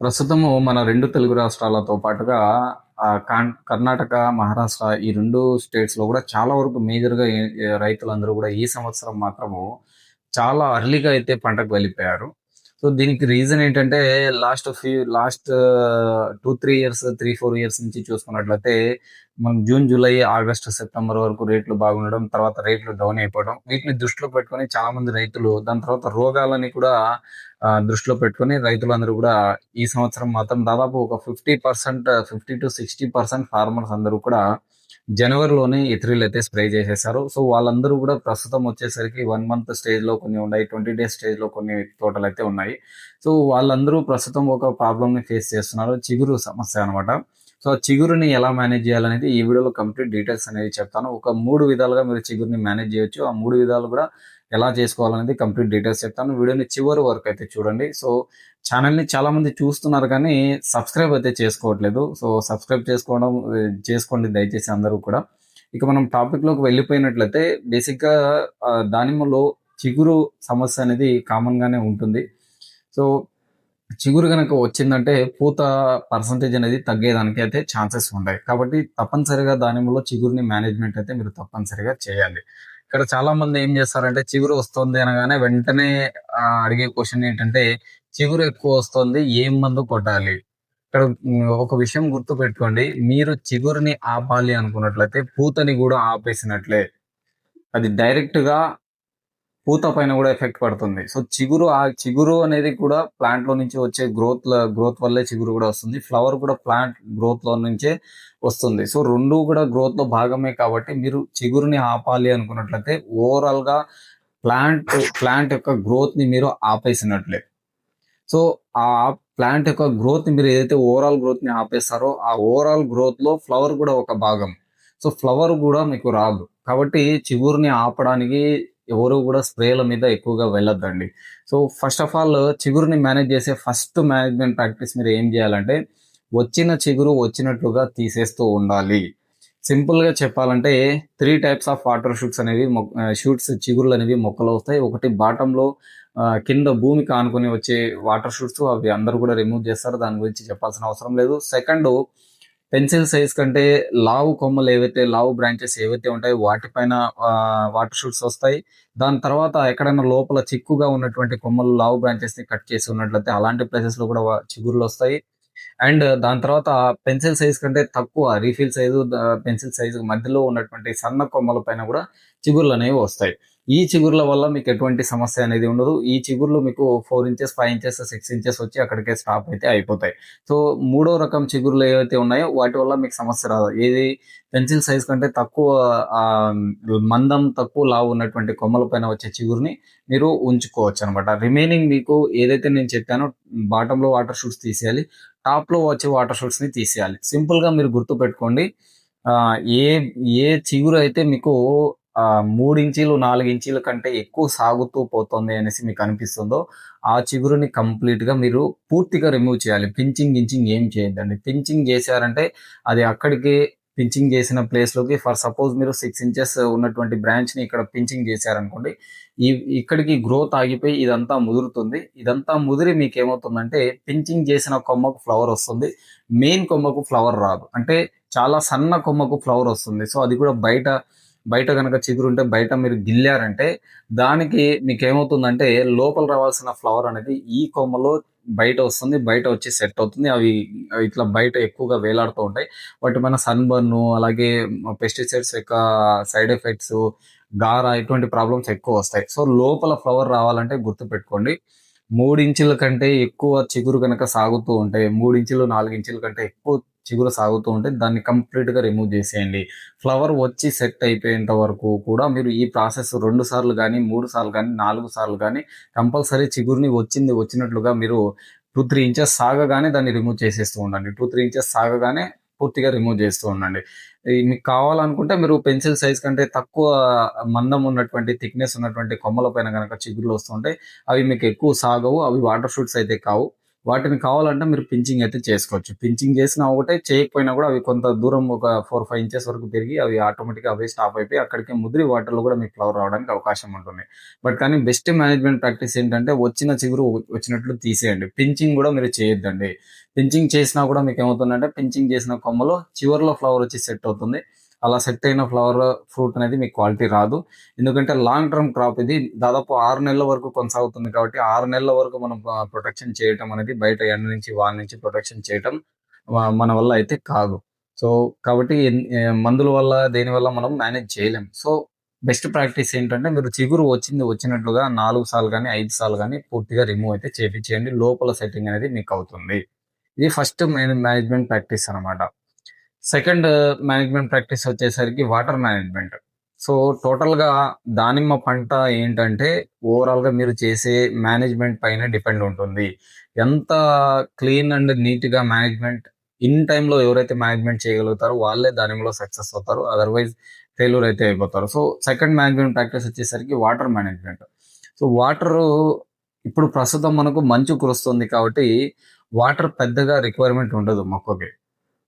ప్రస్తుతము మన రెండు తెలుగు రాష్ట్రాలతో పాటుగా ఆ, కాన్- కర్ణాటక మహారాష్ట్ర ఈ రెండు స్టేట్స్లో కూడా చాలా వరకు మేజర్గా రైతులందరూ కూడా ఈ సంవత్సరం మాత్రము చాలా అర్లీగా అయితే పంటకు వెళ్ళిపోయారు. సో దీనికి రీజన్ ఏంటంటే last few last two three years three four years నుంచి చూసుకున్నట్లయితే మనం జూన్ జూలై ఆగస్ట్ సెప్టెంబర్ వరకు రేట్లు బాగుండడం తర్వాత రేట్లు డౌన్ అయిపోవడం వీటిని దృష్టిలో పెట్టుకొని చాలా మంది రైతులు దాని తర్వాత రోగాలని కూడా దృష్టిలో పెట్టుకొని రైతులందరూ కూడా ఈ సంవత్సరం మాత్రం దాదాపు ఒక fifty percent fifty to sixty percent farmers అందరూ కూడా జనవరిలోనే ఇతరులు అయితే స్ప్రే చేసేసారు. సో వాళ్ళందరూ కూడా ప్రస్తుతం వచ్చేసరికి వన్ మంత్ స్టేజ్లో కొన్ని ఉన్నాయి ట్వంటీ డేస్ స్టేజ్లో కొన్ని తోటలు అయితే ఉన్నాయి. సో వాళ్ళందరూ ప్రస్తుతం ఒక ప్రాబ్లమ్ని ఫేస్ చేస్తున్నారు. చిగురు సమస్య అనమాట సో ఆ చిగురుని ఎలా మేనేజ్ చేయాలనేది ఈ వీడియోలో కంప్లీట్ డీటెయిల్స్ అనేది చెప్తాను. ఒక మూడు విధాలుగా మీరు చిగురుని మేనేజ్ చేయొచ్చు. ఆ మూడు విధాలు కూడా ఎలా చేసుకోవాలనేది కంప్లీట్ డీటెయిల్స్ చెప్తాను. వీడియోని చివరి వరకు అయితే చూడండి. సో ఛానల్ని చాలామంది చూస్తున్నారు కానీ సబ్స్క్రైబ్ అయితే చేసుకోవట్లేదు. సో సబ్స్క్రైబ్ చేసుకోవడం చేసుకోండి దయచేసి అందరూ కూడా. ఇక మనం టాపిక్లోకి వెళ్ళిపోయినట్లయితే బేసిక్గా దానిమ్మలో చిగురు సమస్య అనేది కామన్గానే ఉంటుంది. సో చిగురు కనుక వచ్చిందంటే పూత పర్సంటేజ్ అనేది తగ్గేదానికి అయితే ఛాన్సెస్ ఉంటాయి. కాబట్టి తప్పనిసరిగా దానిమ్మలో చిగురుని మేనేజ్మెంట్ అయితే మీరు తప్పనిసరిగా చేయాలి. ఇక్కడ చాలా మంది ఏం చేస్తారంటే చిగురు వస్తుంది అనగానే వెంటనే అడిగే క్వశ్చన్ ఏంటంటే చిగురు ఎక్కువ వస్తుంది ఏం మందు కొట్టాలి? ఇక్కడ ఒక విషయం గుర్తు పెట్టుకోండి మీరు చిగురుని ఆపాలి అనుకున్నట్లయితే పూతని కూడా ఆపేసినట్లే. అది డైరెక్ట్గా పూత పైన కూడా ఎఫెక్ట్ పడుతుంది. సో చిగురు ఆ చిగురు అనేది కూడా ప్లాంట్లో నుంచి వచ్చే గ్రోత్ గ్రోత్ వల్లే చిగురు కూడా వస్తుంది. ఫ్లవర్ కూడా ప్లాంట్ గ్రోత్లో నుంచే వస్తుంది. సో రెండు కూడా గ్రోత్లో భాగమే కాబట్టి మీరు చిగురుని ఆపాలి అనుకున్నట్లయితే ఓవరాల్గా ప్లాంట్ ప్లాంట్ యొక్క గ్రోత్ని మీరు ఆపేసినట్లే. సో ఆ ప్లాంట్ యొక్క గ్రోత్ని మీరు ఏదైతే ఓవరాల్ గ్రోత్ని ఆపేస్తారో ఆ ఓవరాల్ గ్రోత్లో ఫ్లవర్ కూడా ఒక భాగం. సో ఫ్లవర్ కూడా మీకు రాదు. కాబట్టి చిగురుని ఆపడానికి ఎవరు కూడా స్ప్రేల మీద ఎక్కువగా వెళ్ళొద్దండి. సో ఫస్ట్ ఆఫ్ ఆల్ చిగురుని మేనేజ్ చేసే ఫస్ట్ మేనేజ్మెంట్ ప్రాక్టీస్ మీరు ఏం చేయాలంటే వచ్చిన చిగురు వచ్చినట్లుగా తీసేస్తూ ఉండాలి. సింపుల్గా చెప్పాలంటే three types of water shoots అనేవి షూట్స్ చిగురులు అనేవి మొక్కలు వస్తాయి. ఒకటి బాటంలో కింద భూమికి ఆనుకొని వచ్చే వాటర్ షూట్స్ అవి అందరూ కూడా రిమూవ్ చేస్తారు. దాని గురించి చెప్పాల్సిన అవసరం లేదు. సెకండ్ పెన్సిల్ సైజ్ కంటే లావు కొమ్మలు ఏవైతే లావు బ్రాంచెస్ ఏవైతే ఉంటాయో వాటిపైన వాటర్ షూట్స్ వస్తాయి. దాని తర్వాత ఎక్కడైనా లోపల చిక్కుగా ఉన్నటువంటి కొమ్మలు లావు బ్రాంచెస్ని కట్ చేసి ఉన్నట్లయితే అలాంటి ప్లేసెస్లో కూడా చిగురులు చిగుర్లు వస్తాయి. అండ్ దాని తర్వాత పెన్సిల్ సైజ్ కంటే తక్కువ రీఫిల్ సైజు పెన్సిల్ సైజు మధ్యలో ఉన్నటువంటి సన్న కొమ్మల పైన కూడా చిగుర్లు అనేవి వస్తాయి. ఈ చిగుర్ల వల్ల మీకు ఎటువంటి సమస్య అనేది ఉండదు. ఈ చిగుర్లు మీకు four inches five inches six inches వచ్చి అక్కడికే స్టాప్ అయితే అయిపోతాయి. సో మూడో రకం చిగుర్లు ఏవైతే ఉన్నాయో వాటి వల్ల మీకు సమస్య రాదు. ఏది పెన్సిల్ సైజ్ కంటే తక్కువ మందం తక్కువ లావు ఉన్నటువంటి కొమ్మల పైన వచ్చే చిగురుని మీరు ఉంచుకోవచ్చు అనమాట రిమైనింగ్ మీకు ఏదైతే నేను చెప్పానో బాటంలో వాటర్ షూట్స్ తీసేయాలి. టాప్లో వచ్చే వాటర్ షూట్స్ని తీసేయాలి. సింపుల్గా మీరు గుర్తు పెట్టుకోండి ఏ ఏ చిగురు అయితే మీకు మూడు ఇంచీలు నాలుగు ఇంచీల కంటే ఎక్కువ సాగుతూ పోతుంది అనేసి మీకు అనిపిస్తుందో ఆ చిగురుని కంప్లీట్గా మీరు పూర్తిగా రిమూవ్ చేయాలి. పించింగ్ గించింగ్ ఏం చేయొద్దండి. పించింగ్ చేశారంటే అది అక్కడికి పించింగ్ చేసిన ప్లేస్లోకి ఫర్ సపోజ్ మీరు సిక్స్ ఇంచెస్ ఉన్నటువంటి బ్రాంచ్ని ఇక్కడ పించింగ్ చేశారనుకోండి ఈ ఇక్కడికి గ్రోత్ ఆగిపోయి ఇదంతా ముదురుతుంది. ఇదంతా ముదిరి మీకు ఏమవుతుందంటే పించింగ్ చేసిన కొమ్మకు ఫ్లవర్ వస్తుంది. మెయిన్ కొమ్మకు ఫ్లవర్ రాదు. అంటే చాలా సన్న కొమ్మకు ఫ్లవర్ వస్తుంది. సో అది కూడా బయట బయట కనుక చిగురు ఉంటే బయట మీరు గిల్లారంటే దానికి మీకు ఏమవుతుందంటే లోపల రావాల్సిన ఫ్లవర్ అనేది ఈ కొమ్మలో బయట వస్తుంది బయట వచ్చి సెట్ అవుతుంది. అవి ఇట్లా బయట ఎక్కువగా వేలాడుతూ ఉంటాయి. వాటి మన సన్బర్న్ అలాగే పెస్టిసైడ్స్ యొక్క సైడ్ ఎఫెక్ట్స్ గార ఇటువంటి ప్రాబ్లమ్స్ ఎక్కువ వస్తాయి. సో లోపల ఫ్లవర్ రావాలంటే గుర్తు పెట్టుకోండి మూడు ఇంచుల కంటే ఎక్కువ చిగురు కనుక సాగుతూ ఉంటాయి మూడు ఇంచులు నాలుగు ఇంచుల కంటే ఎక్కువ చిగురు సాగుతూ ఉంటే దాన్ని కంప్లీట్గా రిమూవ్ చేసేయండి. ఫ్లవర్ వచ్చి సెట్ అయిపోయేంత వరకు కూడా మీరు ఈ ప్రాసెస్ రెండు సార్లు కానీ మూడు సార్లు కానీ నాలుగు సార్లు కానీ కంపల్సరీ చిగురుని వచ్చింది వచ్చినట్లుగా మీరు టూ త్రీ ఇంచెస్ సాగగానే దాన్ని రిమూవ్ చేసేస్తూ ఉండండి. టూ త్రీ ఇంచెస్ సాగగానే పూర్తిగా రిమూవ్ చేస్తూ ఉండండి. మీకు కావాలనుకుంటే మీరు పెన్సిల్ సైజ్ కంటే తక్కువ మందం ఉన్నటువంటి థిక్నెస్ ఉన్నటువంటి కొమ్మల పైన కనుక చిగురులు వస్తుంటే అవి మీకు ఎక్కువ సాగవు అవి వాటర్ షూట్స్ అయితే కావు. వాటిని కావాలంటే మీరు పించింగ్ అయితే చేసుకోవచ్చు. పించింగ్ చేసినా ఒకటే చేయకపోయినా కూడా అవి కొంత దూరం ఒక ఫోర్ ఫైవ్ ఇంచెస్ వరకు పెరిగి అవి ఆటోమేటిక్గా అవే స్టాప్ అయిపోయి అక్కడికి ముదిరి వాటర్లో కూడా మీకు ఫ్లవర్ రావడానికి అవకాశం ఉంటుంది. బట్ కానీ బెస్ట్ మేనేజ్మెంట్ ప్రాక్టీస్ ఏంటంటే వచ్చిన చిగురు వచ్చినట్లు తీసేయండి. పించింగ్ కూడా మీరు చేయొద్దండి. పించింగ్ చేసినా కూడా మీకు ఏమవుతుందంటే పించింగ్ చేసిన కొమ్మలో చివరిలో ఫ్లవర్ వచ్చి సెట్ అవుతుంది. అలా సెట్ అయిన ఫ్లవర్ ఫ్రూట్ అనేది మీకు క్వాలిటీ రాదు. ఎందుకంటే లాంగ్ టర్మ్ క్రాప్ ఇది దాదాపు ఆరు నెలల వరకు కొనసాగుతుంది కాబట్టి ఆరు నెలల వరకు మనం ప్రొటెక్షన్ చేయటం అనేది బయట ఎండ నుంచి వాన నుంచి ప్రొటెక్షన్ చేయటం మన వల్ల అయితే కాదు. సో కాబట్టి మందుల వల్ల దేని వల్ల మనం మేనేజ్ చేయలేం. సో బెస్ట్ ప్రాక్టీస్ ఏంటంటే మీరు చిగురు వచ్చింది వచ్చినట్లుగా నాలుగు సార్లు కానీ ఐదు సార్లు కానీ పూర్తిగా రిమూవ్ అయితే చేపించేయండి లోపల సెట్టింగ్ అనేది మీకు అవుతుంది. ఇది ఫస్ట్ మేనేజ్మెంట్ ప్రాక్టీస్ అన్నమాట. సెకండ్ మేనేజ్మెంట్ ప్రాక్టీస్ వచ్చేసరికి వాటర్ మేనేజ్మెంట్. సో టోటల్గా దానిమ్మ పంట ఏంటంటే ఓవరాల్గా మీరు చేసే మేనేజ్మెంట్ పైన డిపెండ్ ఉంటుంది. ఎంత క్లీన్ అండ్ నీట్గా మేనేజ్మెంట్ ఇన్ టైంలో ఎవరైతే మేనేజ్మెంట్ చేయగలుగుతారో వాళ్ళే దానిలో సక్సెస్ అవుతారు. అదర్వైజ్ ఫెయిల్యూర్ అయితే అయిపోతారు. సో సెకండ్ మేనేజ్మెంట్ ప్రాక్టీస్ వచ్చేసరికి వాటర్ మేనేజ్మెంట్. సో వాటర్ ఇప్పుడు ప్రస్తుతం మనకు మంచు కురుస్తుంది కాబట్టి వాటర్ పెద్దగా రిక్వైర్మెంట్ ఉండదు మొక్కకి.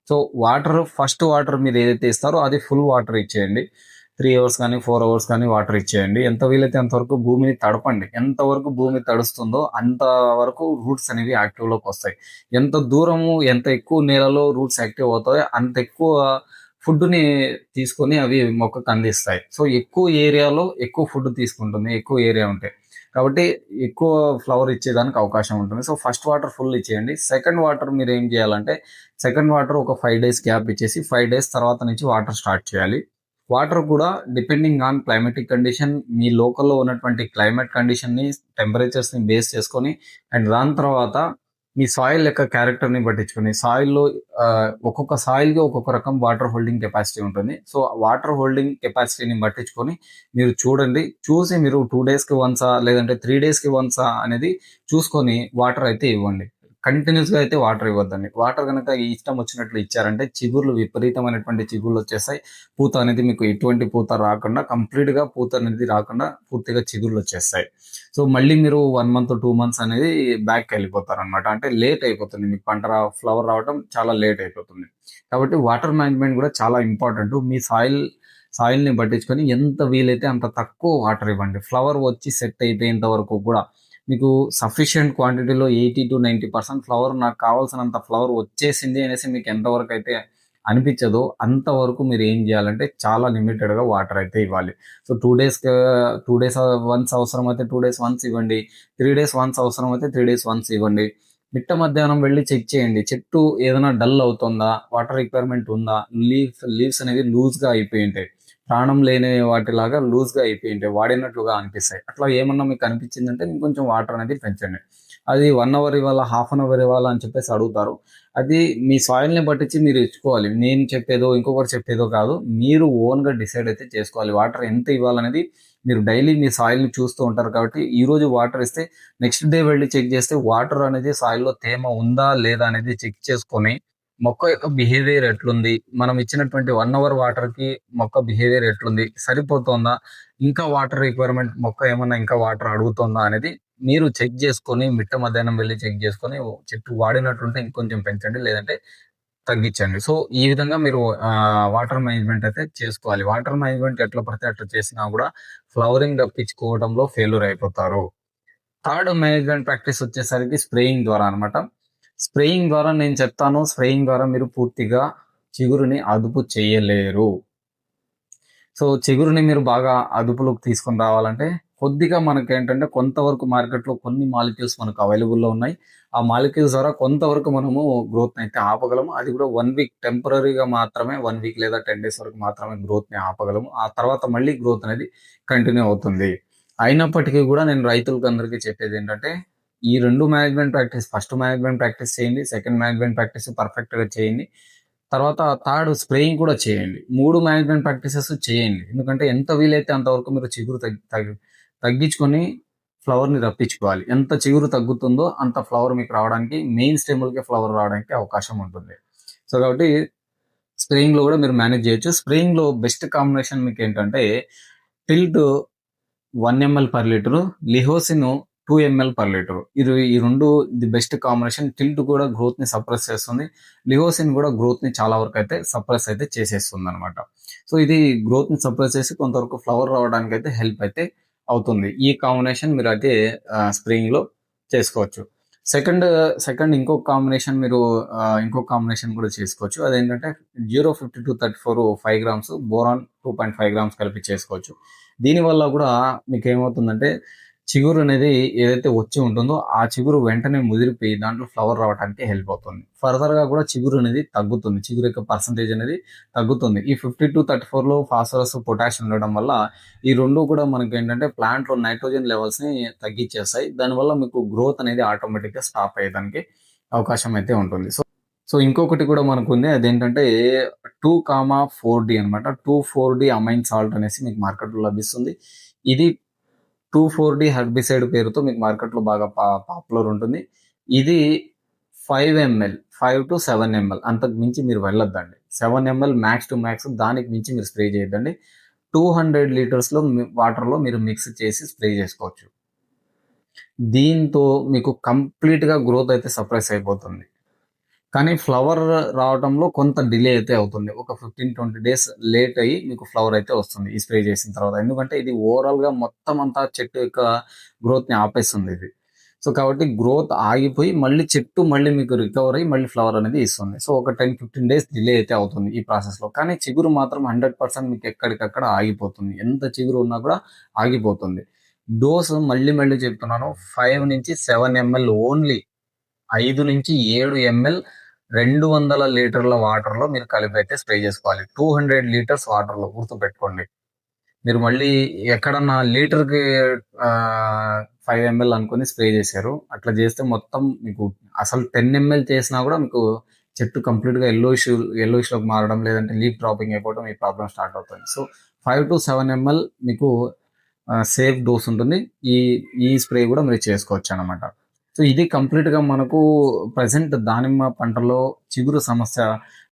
సో వాటర్ ఫస్ట్ వాటర్ మీరు ఏదైతే ఇస్తారో అది ఫుల్ వాటర్ ఇచ్చేయండి. త్రీ అవర్స్ కానీ ఫోర్ అవర్స్ కానీ వాటర్ ఇచ్చేయండి. ఎంత వీలైతే అంతవరకు భూమిని తడపండి. ఎంతవరకు భూమి తడుస్తుందో అంతవరకు రూట్స్ అనేవి యాక్టివ్లోకి వస్తాయి. ఎంత దూరము ఎంత ఎక్కువ నేలలో రూట్స్ యాక్టివ్ అవుతాయో అంత ఎక్కువ ఫుడ్ని తీసుకొని అవి మొక్కకు అందిస్తాయి. సో ఎక్కువ ఏరియాలో ఎక్కువ ఫుడ్ తీసుకుంటుంది ఎక్కువ ఏరియా ఉంటే. కాబట్టి ఎక్కువ ఫ్లవర్ ఇచ్చేదానికి అవకాశం ఉంటుంది. సో ఫస్ట్ వాటర్ ఫుల్ ఇచ్చేయండి. సెకండ్ వాటర్ మీరు ఏం చేయాలంటే సెకండ్ వాటర్ ఒక ఫైవ్ డేస్ గ్యాప్ ఇచ్చేసి ఫైవ్ డేస్ తర్వాత నుంచి వాటర్ స్టార్ట్ చేయాలి. వాటర్ కూడా డిపెండింగ్ ఆన్ క్లైమేటిక్ కండిషన్ మీ లోకల్లో ఉన్నటువంటి క్లైమేట్ కండిషన్ని టెంపరేచర్స్ని బేస్ చేసుకొని అండ్ దాని తర్వాత మీ సాయిల్ యొక్క క్యారెక్టర్ని పట్టించుకొని సాయిల్లో ఒక్కొక్క సాయిల్కి ఒక్కొక్క రకం వాటర్ హోల్డింగ్ కెపాసిటీ ఉంటుంది. సో వాటర్ హోల్డింగ్ కెపాసిటీని పట్టించుకొని మీరు చూడండి. చూసి మీరు టూ డేస్కి వన్సా లేదంటే త్రీ డేస్కి వన్సా అనేది చూసుకొని వాటర్ అయితే ఇవ్వండి. కంటిన్యూస్గా అయితే వాటర్ ఇవ్వద్దండి. వాటర్ కనుక ఇష్టం వచ్చినట్లు ఇచ్చారంటే చిగుర్లు విపరీతమైనటువంటి చిగుర్లు వచ్చేస్తాయి. పూత అనేది మీకు ఎటువంటి పూత రాకుండా కంప్లీట్గా పూత అనేది రాకుండా పూర్తిగా చిగుర్లు వచ్చేస్తాయి. సో మళ్ళీ మీరు వన్ మంత్ టూ మంత్స్ అనేది బ్యాక్ వెళ్ళిపోతారు అనమాట అంటే లేట్ అయిపోతుంది. మీకు పంట రా ఫ్లవర్ రావడం చాలా లేట్ అయిపోతుంది. కాబట్టి వాటర్ మేనేజ్మెంట్ కూడా చాలా ఇంపార్టెంట్. మీ సాయిల్ సాయిల్ని పట్టించుకొని ఎంత వీలైతే అంత తక్కువ వాటర్ ఇవ్వండి. ఫ్లవర్ వచ్చి సెట్ అయిపోయేంత వరకు కూడా మీకు సఫిషియంట్ క్వాంటిటీలో eighty to ninety percent flower నాకు కావాల్సినంత ఫ్లవర్ వచ్చేసింది అనేసి మీకు ఎంతవరకు అయితే అనిపించదో అంతవరకు మీరు ఏం చేయాలంటే చాలా లిమిటెడ్గా వాటర్ అయితే ఇవ్వాలి. So two days two days once అవసరం అయితే టూ డేస్ వన్స్ ఇవ్వండి. త్రీ డేస్ వన్స్ అవసరం అయితే త్రీ డేస్ వన్స్ ఇవ్వండి. మిట్ట మధ్యాహ్నం వెళ్ళి చెక్ చేయండి. చెట్టు ఏదైనా డల్ అవుతుందా? వాటర్ రిక్వైర్మెంట్ ఉందా? లీవ్స్ లీవ్స్ అనేవి లూజ్గా అయిపోయి ఉంటాయి. ప్రాణం లేని వాటిలాగా లూజ్గా అయిపోయి ఉంటాయి వాడినట్లుగా అనిపిస్తాయి. అట్లా ఏమన్నా మీకు అనిపించిందంటే కొంచెం వాటర్ అనేది పెంచండి. అది వన్ అవర్ ఇవ్వాలా హాఫ్ అన్ అవర్ ఇవ్వాలా అని చెప్పేసి అడుగుతారు. అది మీ సాయిల్ని పట్టించి మీరు ఇచ్చుకోవాలి. నేను చెప్పేదో ఇంకొకరు చెప్పేదో కాదు మీరు ఓన్గా డిసైడ్ అయితే చేసుకోవాలి. వాటర్ ఎంత ఇవ్వాలనేది మీరు డైలీ మీ సాయిల్ని చూస్తూ ఉంటారు కాబట్టి ఈరోజు వాటర్ ఇస్తే నెక్స్ట్ డే వెళ్ళి చెక్ చేస్తే వాటర్ అనేది సాయిల్లో తేమ ఉందా లేదా అనేది చెక్ చేసుకొని మొక్క యొక్క బిహేవియర్ ఎట్లుంది? మనం ఇచ్చినటువంటి వన్ అవర్ వాటర్కి మొక్క బిహేవియర్ ఎట్లుంది? సరిపోతుందా? ఇంకా వాటర్ రిక్వైర్మెంట్ మొక్క ఏమన్నా ఇంకా వాటర్ అడుగుతుందా అనేది మీరు చెక్ చేసుకొని మిట్ట మధ్యాహ్నం వెళ్ళి చెక్ చేసుకొని చెట్టు వాడినట్లుంటే ఇంకొంచెం పెంచండి లేదంటే తగ్గించండి. సో ఈ విధంగా మీరు వాటర్ మేనేజ్మెంట్ అయితే చేసుకోవాలి. వాటర్ మేనేజ్మెంట్ ఎట్లా పడితే అట్లా చేసినా కూడా ఫ్లవరింగ్ తప్పించుకోవడంలో ఫెయిల్యూర్ అయిపోతారు. థర్డ్ మేనేజ్మెంట్ ప్రాక్టీస్ వచ్చేసరికి స్ప్రేయింగ్ ద్వారా అన్నమాట. స్ప్రేయింగ్ ద్వారా నేను చెప్తాను స్ప్రేయింగ్ ద్వారా మీరు పూర్తిగా చిగురుని అదుపు చేయలేరు. సో చిగురుని మీరు బాగా అదుపులోకి తీసుకొని రావాలంటే కొద్దిగా మనకి ఏంటంటే కొంతవరకు మార్కెట్లో కొన్ని మాలిక్యూల్స్ మనకు అవైలబుల్లో ఉన్నాయి. ఆ మాలిక్యూల్స్ ద్వారా కొంతవరకు మనము గ్రోత్ అయితే ఆపగలము. అది కూడా వన్ వీక్ టెంపరీగా మాత్రమే వన్ వీక్ లేదా టెన్ డేస్ వరకు మాత్రమే గ్రోత్ని ఆపగలము. ఆ తర్వాత మళ్ళీ గ్రోత్ అనేది కంటిన్యూ అవుతుంది. అయినప్పటికీ కూడా నేను రైతులకు అందరికీ చెప్పేది ఏంటంటే ఈ రెండు management practice first management practice చేయండి సెకండ్ మేనేజ్మెంట్ ప్రాక్టీస్ పర్ఫెక్ట్గా చేయండి. తర్వాత థర్డ్ స్ప్రేయింగ్ కూడా చేయండి. మూడు మేనేజ్మెంట్ ప్రాక్టీసెస్ చేయండి. ఎందుకంటే ఎంత వీలైతే అంతవరకు మీరు చిగురు తగ్గి తగ్గించుకొని ఫ్లవర్ని రప్పించుకోవాలి. ఎంత చిగురు తగ్గుతుందో అంత ఫ్లవర్ మీకు రావడానికి మెయిన్ స్టెమ్లకే ఫ్లవర్ రావడానికి అవకాశం ఉంటుంది. సో కాబట్టి స్ప్రేయింగ్లో కూడా మీరు మేనేజ్ చేయొచ్చు. స్ప్రేయింగ్లో బెస్ట్ కాంబినేషన్ మీకు ఏంటంటే Tilt one ml per litre Lihocin two ml per litre ఇది ఈ రెండు ది బెస్ట్ కాంబినేషన్ టిల్ట్ కూడా గ్రోత్ని సప్రెస్ చేస్తుంది. లివోసిన్ కూడా గ్రోత్ని చాలా వరకు అయితే సప్రెస్ అయితే చేసేస్తుంది అనమాట సో ఇది గ్రోత్ని సప్రెస్ చేసి కొంతవరకు ఫ్లవర్ రావడానికి అయితే హెల్ప్ అయితే అవుతుంది. ఈ కాంబినేషన్ మీరు అయితే స్ప్రింగ్లో చేసుకోవచ్చు. సెకండ్ సెకండ్ ఇంకొక కాంబినేషన్ మీరు ఇంకో ఇంకొక కాంబినేషన్ కూడా చేసుకోవచ్చు. అదేంటంటే zero fifty two thirty four five grams boron two point five grams కలిపి చేసుకోవచ్చు. దీనివల్ల కూడా మీకు ఏమవుతుందంటే చిగురు అనేది ఏదైతే వచ్చి ఉంటుందో ఆ చిగురు వెంటనే ముదిరిపోయి దాంట్లో ఫ్లవర్ రావడానికి హెల్ప్ అవుతుంది. ఫర్దర్గా కూడా చిగురు అనేది తగ్గుతుంది. చిగురు యొక్క పర్సంటేజ్ అనేది తగ్గుతుంది. ఈ ఫిఫ్టీ టు థర్టీ ఫోర్లో ఫాస్ఫరస్ పొటాషియం ఉండడం వల్ల ఈ రెండు కూడా మనకి ఏంటంటే ప్లాంట్లో నైట్రోజన్ లెవెల్స్ని తగ్గించేస్తాయి. దానివల్ల మీకు గ్రోత్ అనేది ఆటోమేటిక్గా స్టాప్ అయ్యేదానికి అవకాశం అయితే ఉంటుంది. సో సో ఇంకొకటి కూడా మనకు ఉంది. అదేంటంటే టూ కామా ఫోర్ డి అనమాట two four D amine salt అనేసి మీకు మార్కెట్లో లభిస్తుంది. ఇది టూ ఫోర్ డి హెర్బిసైడ్ పేరుతో మీకు మార్కెట్లో బాగా పా పాపులర్ ఉంటుంది. ఇది five ml five to seven ml. అంతకు మించి మీరు వెళ్ళొద్దండి. Seven ml max to max దానికి మించి మీరు స్ప్రే చేయొద్దండి. టూ హండ్రెడ్ లీటర్స్లో వాటర్లో మీరు మిక్స్ చేసి స్ప్రే చేసుకోవచ్చు. దీంతో మీకు కంప్లీట్గా గ్రోత్ అయితే సప్రెస్ అయిపోతుంది. కానీ ఫ్లవర్ రావడంలో కొంత డిలే అయితే అవుతుంది. ఒక ఫిఫ్టీన్ ట్వంటీ డేస్ లేట్ అయ్యి మీకు ఫ్లవర్ అయితే వస్తుంది ఈ స్ప్రే చేసిన తర్వాత. ఎందుకంటే ఇది ఓవరాల్గా మొత్తం అంతా చెట్టు యొక్క గ్రోత్ని ఆపేస్తుంది ఇది. సో కాబట్టి గ్రోత్ ఆగిపోయి మళ్ళీ చెట్టు మళ్ళీ మీకు రికవర్ అయ్యి మళ్ళీ ఫ్లవర్ అనేది ఇస్తుంది. సో ఒక టెన్ ఫిఫ్టీన్ డేస్ డిలే అయితే అవుతుంది ఈ ప్రాసెస్లో. కానీ చిగురు మాత్రం హండ్రెడ్ పర్సెంట్ మీకు ఎక్కడికక్కడ ఆగిపోతుంది. ఎంత చిగురు ఉన్నా కూడా ఆగిపోతుంది. డోస్ మళ్ళీ మళ్ళీ చెప్తున్నాను. ఫైవ్ నుంచి సెవెన్ ఎంఎల్ ఓన్లీ ఐదు నుంచి ఏడు ఎంఎల్ రెండు వందల లీటర్ల వాటర్లో మీరు కలిపి అయితే స్ప్రే చేసుకోవాలి. టూ హండ్రెడ్ లీటర్స్ వాటర్లో మీరు మళ్ళీ ఎక్కడన్నా లీటర్కి ఫైవ్ ఎంఎల్ అనుకుని స్ప్రే చేశారు. అట్లా చేస్తే మొత్తం మీకు అసలు టెన్ ఎంఎల్ చేసినా కూడా మీకు చెట్టు కంప్లీట్గా ఎల్లోయిష్ ఎల్లో లోకి మారడం లేదంటే లీప్ డ్రాపింగ్ అయిపోవడం ఈ ప్రాబ్లం స్టార్ట్ అవుతుంది. So five to seven ml మీకు సేఫ్ డోస్ ఉంటుంది. ఈ ఈ స్ప్రే కూడా మీరు చేసుకోవచ్చు అనమాట సో ఇది కంప్లీట్గా మనకు ప్రజెంట్ దానిమ్మ పంటలో చిగురు సమస్య